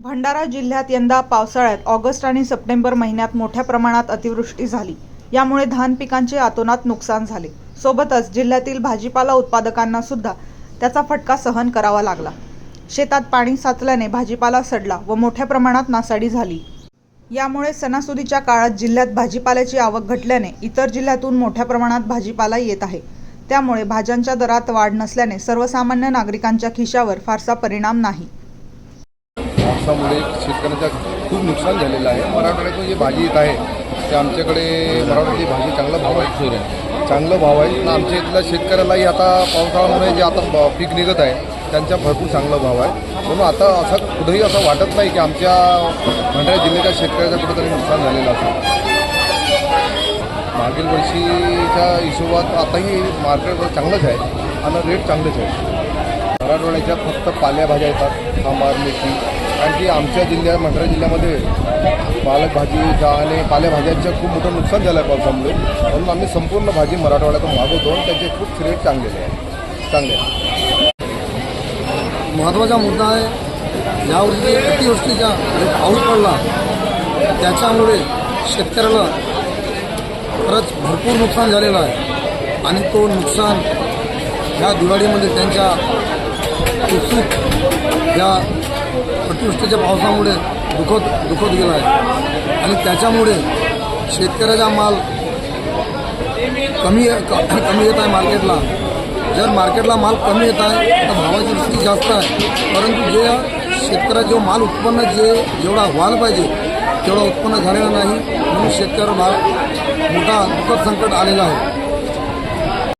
भंडारा जिल्ह्यात यंदा पावसाळ्यात ऑगस्ट आणि सप्टेंबर महिन्यात मोठ्या प्रमाणात अतिवृष्टी झाली. यामुळे धान पिकांचे आतोनात नुकसान झाले. सोबतच जिल्ह्यातील भाजीपाला उत्पादकांना सुद्धा त्याचा फटका सहन करावा लागला. शेतात पाणी साचल्याने भाजीपाला सडला व मोठ्या प्रमाणात नासाडी झाली. यामुळे सणासुदीच्या काळात जिल्ह्यात भाजीपाल्याची आवक घटल्याने इतर जिल्ह्यातून मोठ्या प्रमाणात भाजीपाला येत आहे. त्यामुळे भाज्यांच्या दरात वाढ नसल्याने सर्वसामान्य नागरिकांच्या खिशावर फारसा परिणाम नाही. पावसामुळे शेतकऱ्याचं खूप नुकसान झालेलं आहे. मराठवाड्यातून जी भाजी येत आहे ते आमच्याकडे मराठवाड्याची भाजी चांगला भाव आहे. चांगलं भाव आहे. पण आमच्या इथल्या शेतकऱ्यालाही आता पावसाळ्यामुळे जे आता पीक निघत आहे त्यांचा भरपूर चांगला भाव आहे. म्हणून आता असं कुठेही असं वाटत नाही की आमच्या भंडारा जिल्ह्याच्या शेतकऱ्याचं कुठेतरी नुकसान झालेलं असेल. मागील वर्षीच्या हिशोबात आताही मार्केट चांगलंच आहे आणि रेट चांगलेच आहे. मराठवाड्याच्या फक्त पालेभाज्या येतात सांबार मेथी कारण की आमच्या जिल्ह्यात भंडारा जिल्ह्यामध्ये पालक भाजीचा आणि पालेभाज्यांचं खूप मोठं नुकसान झालं आहे पावसामुळे. म्हणून आम्ही संपूर्ण भाजी मराठवाड्यातून मागवतो आणि त्याचे खूप रेट चांगलेले आहे. चांगले आहे. महत्त्वाचा मुद्दा आहे यावर्षी अतिवृष्टीचा जो पाऊस पडला त्याच्यामुळे शेतकऱ्याला खरंच भरपूर नुकसान झालेलं आहे. आणि तो नुकसान ह्या दिवाळीमध्ये त्यांच्या उत्सुक या अतिवृष्टीच्या पावसामुळे दुखत दुखत गेला आहे. आणि त्याच्यामुळे शेतकऱ्याचा माल कमी कमी येत आहे मार्केटला. जर मार्केटला माल कमी येत आहे तर भावाची स्थिती जास्त आहे. परंतु जे शेतकऱ्याचा जो माल उत्पन्न जे जेवढा व्हायला पाहिजे तेवढा उत्पन्न झालेला नाही. म्हणून शेतकऱ्याला मोठा दुःखद संकट आलेलं आहे.